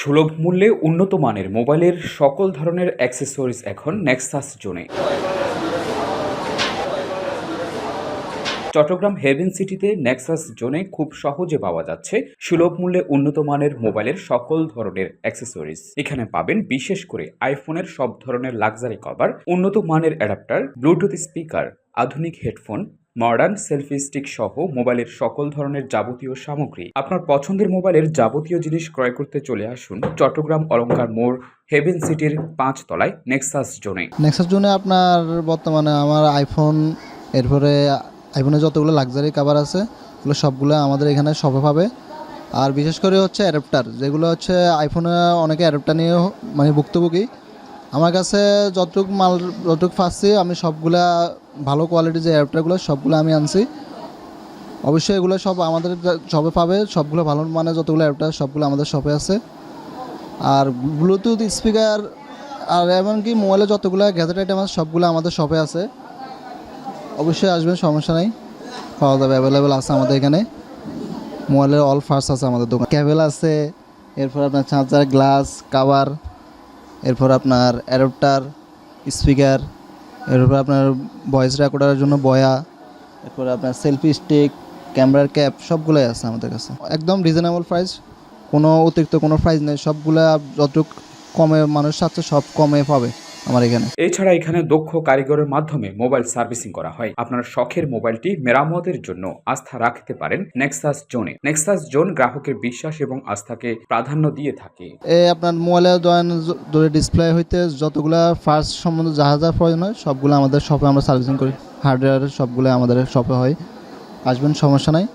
সুলভ মূল্যে উন্নত মানের মোবাইলের সকল ধরনের অ্যাক্সেসরিজ এখন নেক্সাস জোনে। চট্টগ্রাম হেভেন সিটিতে নেক্সাস জোনে খুব সহজে পাওয়া যাচ্ছে সুলভ মূল্যে উন্নত মানের মোবাইলের সকল ধরনের অ্যাক্সেসরিজ। এখানে পাবেন বিশেষ করে আইফোনের সব ধরনের লাক্সারি কভার, উন্নত মানের অ্যাডাপ্টার, ব্লুটুথ স্পিকার, আধুনিক হেডফোন মডার্ন সেলফি স্টিক সহ মোবাইলের সকল ধরনের যাবতীয় সামগ্রী। আপনার পছন্দের মোবাইলের যাবতীয় জিনিস ক্রয় করতে চলে আসুন চট্টগ্রাম অলংকার মোড়, হেভেন সিটির পাঁচ তলায় নেক্সাস জোনে নেক্সাস জোনে আপনার বর্তমানে আমার আইফোন এরপরে আইফোনে যতগুলো লাক্সারি কাভার আছে ওগুলো সবগুলো আমাদের এখানে শপে পাবে। আর বিশেষ করে হচ্ছে অ্যাডাপ্টার যেগুলো হচ্ছে আইফোনে অনেকে অ্যাডাপ্টার নিয়ে মানে ভুক্তভোগী। আমার কাছে যতটুক মাল, যতটুক পাচ্ছি, আমি সবগুলা ভালো কোয়ালিটির যে অ্যাডাপ্টারগুলো সবগুলো আমি আনছি। অবশ্যই এগুলো সব আমাদের শপে পাবে, সবগুলো ভালো মানে যতগুলো অ্যাডাপ্টার সবগুলো আমাদের শপে আছে। আর ব্লুটুথ স্পিকার আর এমনকি মোবাইলে যতগুলো গ্যাজেট আইটেম আছে, সবগুলো আমাদের শপে আছে। অবশ্যই আসবেন, সমস্যা নেই। পাওয়া যাবে অ্যাভেলেবেল আছে আমাদের এখানে। মোবাইলের অল ফার্স্ট আছে আমাদের দোকান। ক্যাবেল আছে, এরপর আপনার চার্জার গ্লাস কাভার এরপর আপনার অ্যাডাপ্টার স্পিকার এরপর আপনার ভয়েস রেকর্ডারের জন্য বয়া এরপর আপনার সেলফি স্টিক ক্যামেরার ক্যাপ সবগুলোই আছে আমাদের কাছে। একদম রিজনেবল প্রাইস কোনো অতিরিক্ত কোনো প্রাইস নেই, সবগুলো যত কমে মানুষ চাচ্ছে সব কমে পাবে। আমার এখানে। এছাড়া এখানে দক্ষ কারিগরের মাধ্যমে মোবাইল সার্ভিসিং করা হয়। আপনার শখের মোবাইলটি মেরামতের জন্য আস্থা রাখতে পারেন নেক্সাস জোনে নেক্সাস জোন গ্রাহকের বিশ্বাস এবং আস্থাকে প্রাধান্য দিয়ে থাকে। আপনার মোবাইলের ধরে ডিসপ্লে হইতে যতগুলা ফার্স্ট সম্বন্ধে যা যা প্রয়োজন হয় সবগুলো আমাদের শপে আমরা সার্ভিসিং করি। হার্ডওয়্যার সবগুলো আমাদের শপে হয়। আসবেন সমস্যা নাই।